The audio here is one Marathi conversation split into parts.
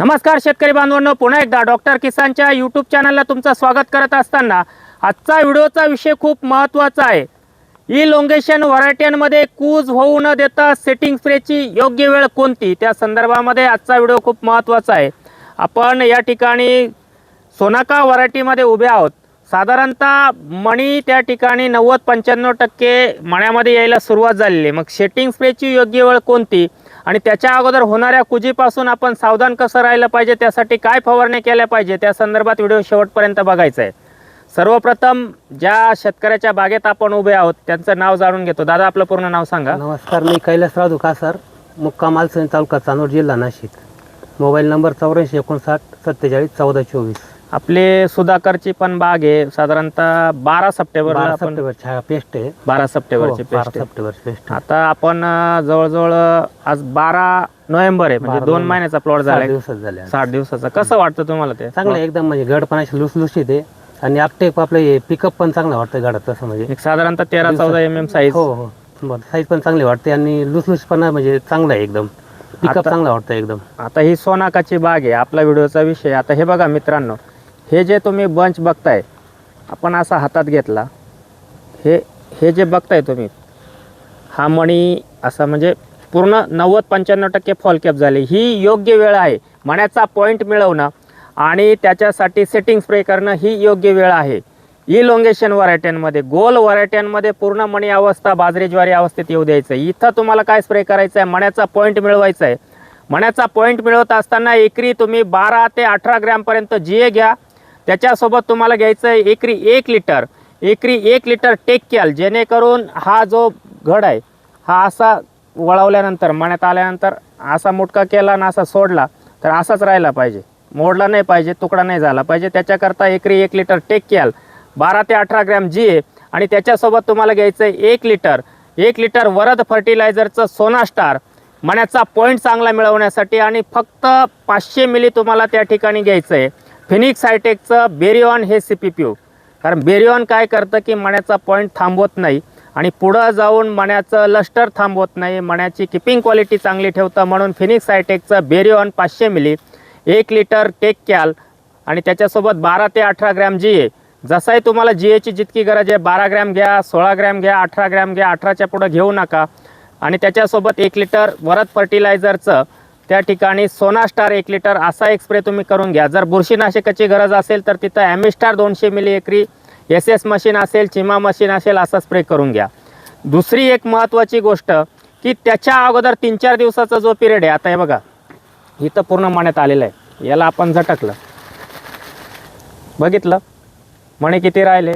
नमस्कार शेतकरी बांधवांनो पुन्हा एकदा डॉक्टर किसानच्या यूट्यूब चॅनलला तुमचं स्वागत करत असताना आजचा व्हिडिओचा विषय खूप महत्त्वाचा आहे. ई लोंगेशन व्हरायट्यांमध्ये कूज होऊ न देता सेटिंग स्प्रेची योग्य वेळ कोणती? त्या संदर्भामध्ये आजचा व्हिडिओ खूप महत्त्वाचा आहे. आपण या ठिकाणी सोनाका व्हरायटीमध्ये उभे आहोत. साधारणतः मणी त्या ठिकाणी नव्वद पंच्याण्णव टक्के मण्यामध्ये यायला सुरुवात झालेली आहे. मग सेटिंग स्प्रेची योग्य वेळ कोणती? आणि त्याच्या अगोदर होणाऱ्या कुजीपासून आपण सावधान कसं राहिलं पाहिजे त्यासाठी काय फवारणी केल्या पाहिजे त्या संदर्भात व्हिडिओ शेवटपर्यंत बघायचा आहे. सर्वप्रथम ज्या शेतकऱ्याच्या बागेत आपण उभे आहोत त्यांचं नाव जाणून घेतो. दादा आपलं पूर्ण नाव सांगा. नमस्कार मी कैलासराव दुकासर मुक्काम मालसेन तालुका चांदोड जिल्हा नाशिक. मोबाईल नंबर चौऱ्याऐंशी एकोणसाठ सत्तेचाळीस चौदा चोवीस. आपले सुधाकरची पण बाग आहे. साधारणतः बारा सप्टेंबरला बारा आपण सप्टेंबर छाया पेस्ट आहे. बारा हो, सप्टेंबरची बारा पेस्ट आहे. सप्टेंबर पेस्ट आता आपण अं, जवळजवळ आज बारा नोव्हेंबर आहे. म्हणजे बारा दोन नोव्हेंबर. महिन्याचा प्लॉट दिवसात झाले आज. साठ दिवसाचा. कसं वाटतं तुम्हाला ते? चांगलं एकदम म्हणजे गडपणाशी लुसलुशीत आहे. आणि आपटे आपलं पिकअप पण चांगलं वाटतं गाडात तसं म्हणजे. एक साधारणतः तेरा चौदा एम एम साईज हो हो. बरं साईज पण चांगली वाटते आणि लुसलुशीपणा म्हणजे चांगला आहे एकदम. पिकअप आता- चांगला वाटतं एकदम. आता ही सोनाकाची बाग आहे आपला व्हिडिओचा विषय. आता हे बघा मित्रांनो हे जे तुम्ही बंच बघताय आपण असा हातात घेतला. हे हे जे बघताय तुम्ही हा मणी असा म्हणजे पूर्ण नव्वद पंच्याण्णव टक्के फॉलकॅप झाली. ही योग्य वेळ आहे. मण्याचा पॉईंट मिळवणं आणि त्याच्यासाठी सेटिंग स्प्रे करणं ही योग्य वेळ आहे. इलोंगेशन व्हरायट्यांमध्ये गोल व्हरायट्यांमध्ये पूर्ण मणी अवस्था बाजरी ज्वारी अवस्थेत येऊ द्यायचं. आहे. इथं तुम्हाला काय स्प्रे करायचं आहे मण्याचा पॉईंट मिळवायचा आहे मण्याचा पॉईंट मिळवत असताना एकरी तुम्ही बारा ते अठरा ग्रॅमपर्यंत जिए घ्या. त्याच्यासोबत तुम्हाला घ्यायचं आहे एकरी एक लिटर. एकरी एक लिटर टेक केल जेणेकरून हा जो घड आहे हा असा वळवल्यानंतर मण्यात आल्यानंतर असा मुटका केला आणि असा सोडला तर असाच राहिला पाहिजे. मोडला नाही पाहिजे तुकडा नाही झाला पाहिजे. त्याच्याकरता एकरी एक लिटर टेक केल बारा ते अठरा ग्रॅम जी आहे आणि त्याच्यासोबत तुम्हाला घ्यायचं आहे एक लिटर. एक लिटर वरद फर्टिलायझरचं सोना स्टार मण्याचा पॉईंट चांगला मिळवण्यासाठी आणि फक्त पाचशे मिली तुम्हाला त्या ठिकाणी घ्यायचं आहे. फिनिक्स हायटेकचं बेरिऑन हे सी पी पी यू कारण बेरिऑन काय करतं की मण्याचा पॉईंट थांबवत नाही आणि पुढं जाऊन मण्याचं लष्टर थांबवत नाही मण्याची किपिंग क्वालिटी चांगली ठेवतं. म्हणून फिनिक्स हायटेकचं बेरिऑन पाचशे मिली एक लिटर टेक कॅल आणि त्याच्यासोबत बारा ते अठरा ग्रॅम जी ए जसाही तुम्हाला जी एची जितकी गरज आहे बारा ग्रॅम घ्या सोळा ग्रॅम घ्या अठरा ग्रॅम घ्या अठराच्या पुढं घेऊ नका. आणि त्याच्यासोबत एक लिटर वरद फर्टिलायझरचं त्या ठिकाणी सोना स्टार एक लिटर असा एक स्प्रे तुम्ही करून घ्या. जर बुरशीनाशकाची गरज असेल तर तिथं ॲमिस्टार दोनशे मिली एकरी एस एस मशीन असेल चिमा मशीन असेल असा स्प्रे करून घ्या. दुसरी एक महत्त्वाची गोष्ट की त्याच्या अगोदर तीन चार दिवसाचा जो पिरियड आहे आता हे बघा इथं पूर्ण मण्यात आलेलं आहे. याला आपण झटकलं. बघितलं? मणे किती राहिले?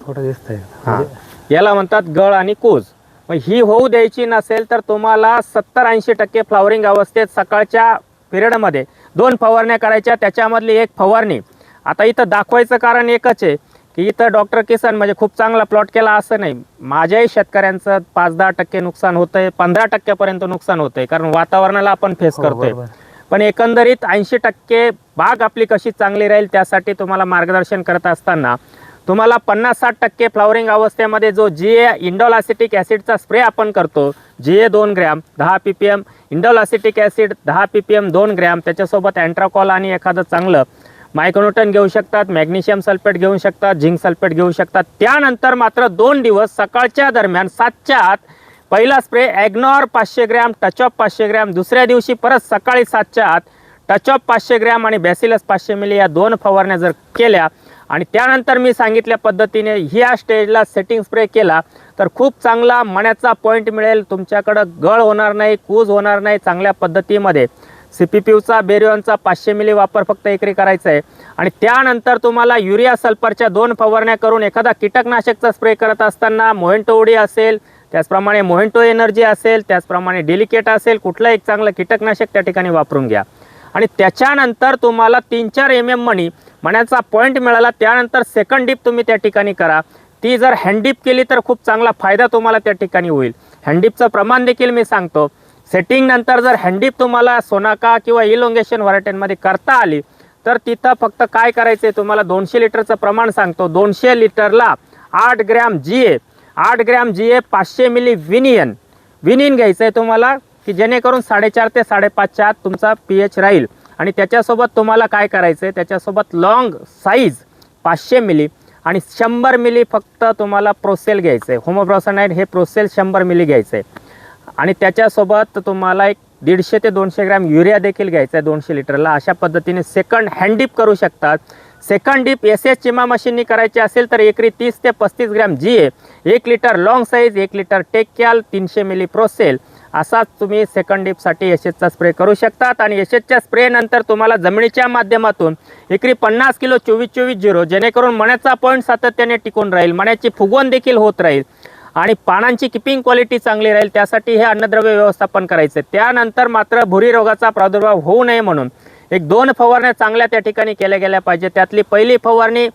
थोडं दिसतंय. हां. याला म्हणतात गळ आणि कूज. मग ही होऊ द्यायची नसेल तर तुम्हाला सत्तर ऐंशी टक्के फ्लॉवरिंग अवस्थेत सकाळच्या पिरियडमध्ये दोन फवारण्या करायच्या त्याच्यामधली एक फवारणी. आता इथं दाखवायचं कारण एकच आहे की इथं डॉक्टर किसन म्हणजे खूप चांगला प्लॉट केला असं नाही. माझ्याही शेतकऱ्यांचं पाच दहा टक्के नुकसान होतंय पंधरा टक्क्यापर्यंत नुकसान होतंय कारण वातावरणाला आपण फेस हो, करतोय. पण एकंदरीत ऐंशी टक्के बाग आपली कशी चांगली राहील त्यासाठी तुम्हाला मार्गदर्शन करत असताना तुम्हाला पन्नास साठ टक्के फ्लॉवरिंग अवस्थेमध्ये जो जी ए इंडोलासिटिक ॲसिडचा स्प्रे आपण करतो जी ए दोन ग्रॅम दहा P P M indoleacetic acid दहा पी पी एम दोन ग्रॅम त्याच्यासोबत अँट्राकॉल आणि एखादं चांगलं मायक्रोन्यूटन घेऊ शकतात मॅग्नेशियम सल्फेट घेऊ शकतात झिंक सल्फेट घेऊ शकतात. त्यानंतर मात्र दोन दिवस सकाळच्या दरम्यान सातच्या आत पहिला स्प्रे ॲग्नॉर पाचशे ग्रॅम टच ऑफ पाचशे ग्रॅम दुसऱ्या दिवशी परत सकाळी सातच्या आत टच ऑफ पाचशे ग्रॅम आणि बॅसिलस पाचशे मिली या दोन फवारण्या जर केल्या आणि त्यानंतर मी सांगितल्या पद्धतीने ह्या स्टेजला सेटिंग स्प्रे केला तर खूप चांगला मण्याचा पॉईंट मिळेल तुमच्याकडं गळ होणार नाही कूज होणार नाही चांगल्या पद्धतीमध्ये. सी पी पी यूचा बेरिओनचा पाचशे मिली वापर फक्त एकरी करायचा आहे आणि त्यानंतर तुम्हाला युरिया सल्फरच्या दोन फवारण्या करून एखादा कीटकनाशकचा स्प्रे करत असताना मोहेंटो उडी असेल त्याचप्रमाणे मोहेंटो एनर्जी असेल त्याचप्रमाणे डेलिकेट असेल कुठलं एक चांगलं कीटकनाशक त्या ठिकाणी वापरून घ्या. आणि त्याच्यानंतर तुम्हाला तीन चार एम एम मनी मण्याचा पॉईंट मिळाला त्यानंतर सेकंड डिप तुम्ही त्या ठिकाणी करा. ती जर हँडडीप केली तर खूप चांगला फायदा तुम्हाला त्या ठिकाणी होईल. हँडडीपचं प्रमाण देखील मी सांगतो. सेटिंग नंतर जर हँडडीप तुम्हाला सोनाका किंवा इलोंगेशन व्हरायटीमध्ये करता आली तर तिथं फक्त काय करायचं आहे तुम्हाला? दोनशे लिटरचं प्रमाण सांगतो. दोनशे लिटरला आठ ग्रॅम जी ए आठ ग्रॅम जी ए पाचशे मिली विनियन. विनियन घ्यायचं आहे तुम्हाला. की जेणेकरून साडेचार ते साडेपाचच्या आत तुमचा पी एच राहील. आणि त्याच्यासोबत तुम्हाला काय करायचं आहे त्याच्यासोबत लॉंग साईज पाचशे मिली आणि शंभर मिली फक्त तुम्हाला प्रोसेल घ्यायचं आहे होमोब्रॉसनाईड हे प्रोसेल शंभर मिली घ्यायचं आहे आणि त्याच्यासोबत तुम्हाला एक दीडशे ते दोनशे ग्रॅम युरिया देखील घ्यायचा आहे दोनशे लिटरला. अशा पद्धतीने सेकंड हँड डीप करू शकतात. सेकंड डीप एस एस चिमा मशीननी करायची असेल तर एकरी तीस ते पस्तीस ग्रॅम जी ए एक लिटर लॉंग साईज एक लिटर टेक्याल तीनशे मिली प्रोसेल असाच तुम्ही सेकंड डीपसाठी एशेजचा स्प्रे करू शकतात. आणि एशेजच्या स्प्रेनंतर तुम्हाला जमिनीच्या माध्यमातून एकरी पन्नास किलो चोवीस चोवीस झिरो जेणेकरून मण्याचा पॉईंट सातत्याने टिकून राहील. मण्याची फुगवण देखील होत राहील. आणि पानांची किपिंग क्वालिटी चांगली राहील. त्यासाठी हे अन्नद्रव्य व्यवस्थापन करायचं त्यानंतर मात्र भुरी रोगाचा प्रादुर्भाव होऊ नये म्हणून एक दोन फवारण्या चांगल्या त्या ठिकाणी केल्या गेल्या पाहिजे त्यातली पहिली फवारणी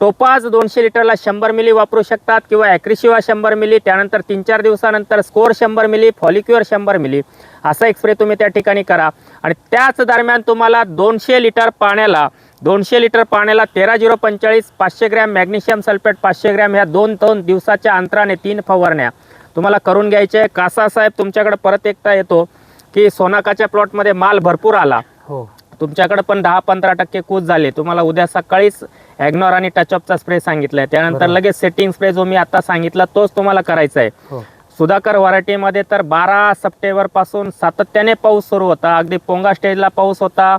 टोपाज दोनशे लिटरला शंभर मिली वापरू शकतात किंवा ॲक्रिशिवा शंभर मिली त्यानंतर तीन चार दिवसानंतर स्कोअर शंभर मिली फॉलिक्युअर शंभर मिली असा एक स्प्रे तुम्ही त्या ठिकाणी करा. आणि त्याच दरम्यान तुम्हाला दोनशे लिटर पाण्याला दोनशे लिटर पाण्याला तेरा झिरो पंचेचाळीस पाचशे ग्रॅम मॅग्नेशियम सल्फेट पाचशे ग्रॅम ह्या दोन दोन दिवसाच्या अंतराने तीन फवारण्या. तुम्हाला करून घ्यायचे आहे. कासा साहेब तुमच्याकडे परत एकटा येतो की सोनाकाच्या प्लॉटमध्ये माल भरपूर आला. हो. तुमच्याकडे पण दहा पंधरा टक्के कूच झाले. तुम्हाला उद्या सकाळीच ॲग्नॉर आणि टचअपचा स्प्रे सांगितलाय. त्यानंतर. लगेच सेटिंग स्प्रे जो मी आता सांगितला तोच तुम्हाला करायचा आहे. हो. सुधाकर व्हरायटीमध्ये तर बारा सप्टेंबरपासून सातत्याने पाऊस सुरू होता. अगदी पोंगा स्टेजला पाऊस होता.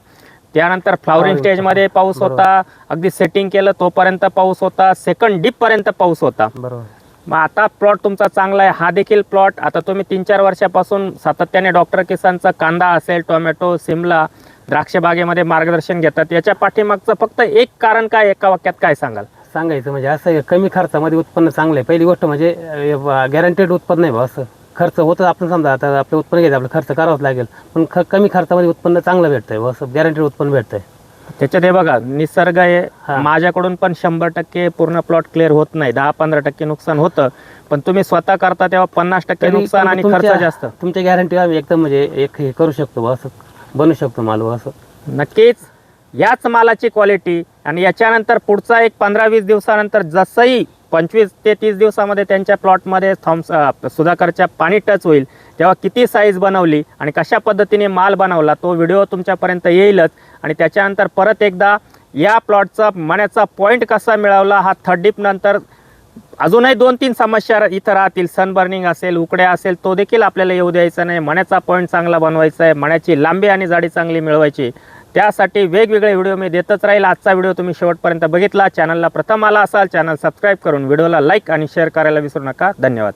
त्यानंतर फ्लावरिंग Flowering स्टेजमध्ये पाऊस. होता. अगदी सेटिंग केलं तोपर्यंत पाऊस होता. सेकंड डीप पर्यंत पाऊस होता. बरोबर. मग आता प्लॉट तुमचा चांगला आहे. हा देखील प्लॉट आता तुम्ही तीन चार वर्षापासून सातत्याने डॉक्टर किसानचा कांदा असेल टोमॅटो सिमला द्राक्ष बागेमध्ये मार्गदर्शन घेतात. याच्या पाठीमागचं फक्त एक कारण काय एका वाक्यात काय सांगाल? सांगायचं म्हणजे असं कमी खर्चामध्ये उत्पन्न चांगलं आहे. पहिली गोष्ट म्हणजे गॅरंटेड उत्पन्न आहे बा असं. खर्च होतं आपण समजा आता आपलं उत्पन्न घ्यायचं आपलं खर्च करावाच लागेल. पण ख कमी खर्चामध्ये उत्पन्न चांगलं भेटतंय असं गॅरंटेड उत्पन्न भेटतंय. त्याच्यात हे बघा निसर्ग. आहे. माझ्याकडून पण शंभर टक्के पूर्ण प्लॉट क्लिअर होत नाही. दहा पंधरा टक्के नुकसान होतं. पण तुम्ही स्वतः करता तेव्हा पन्नास टक्के नुकसान आणि खर्च जास्त. तुमच्या गॅरंटी आम्ही एकदम म्हणजे एक हे करू शकतो असं. बनू शकतो माल असं. नक्कीच. याच मालाची क्वालिटी आणि याच्यानंतर पुढचा एक पंधरा वीस दिवसानंतर जसंही पंचवीस ते तीस दिवसामध्ये त्यांच्या प्लॉटमध्ये थॉम्स सुधाकरच्या पाणी टच होईल तेव्हा किती साईज बनवली आणि कशा पद्धतीने माल बनवला तो व्हिडिओ तुमच्यापर्यंत येईलच. आणि त्याच्यानंतर परत एकदा या प्लॉटचा मण्याचा पॉईंट कसा मिळवला हा थर्ड डीप नंतर अजूनही दोन तीन समस्या इथं राहतील. सनबर्निंग असेल उकड्या असेल तो देखील आपल्याला येऊ द्यायचा नाही. मण्याचा पॉईंट चांगला बनवायचा आहे. मण्याची लांबी आणि जाडी चांगली मिळवायची. त्यासाठी वेगवेगळे व्हिडिओ मी देतच राहील. आजचा व्हिडिओ तुम्ही शेवटपर्यंत बघितला. चॅनलला प्रथम आला असाल चॅनल सबस्क्राईब करून व्हिडिओला लाईक आणि शेअर करायला विसरू नका. धन्यवाद.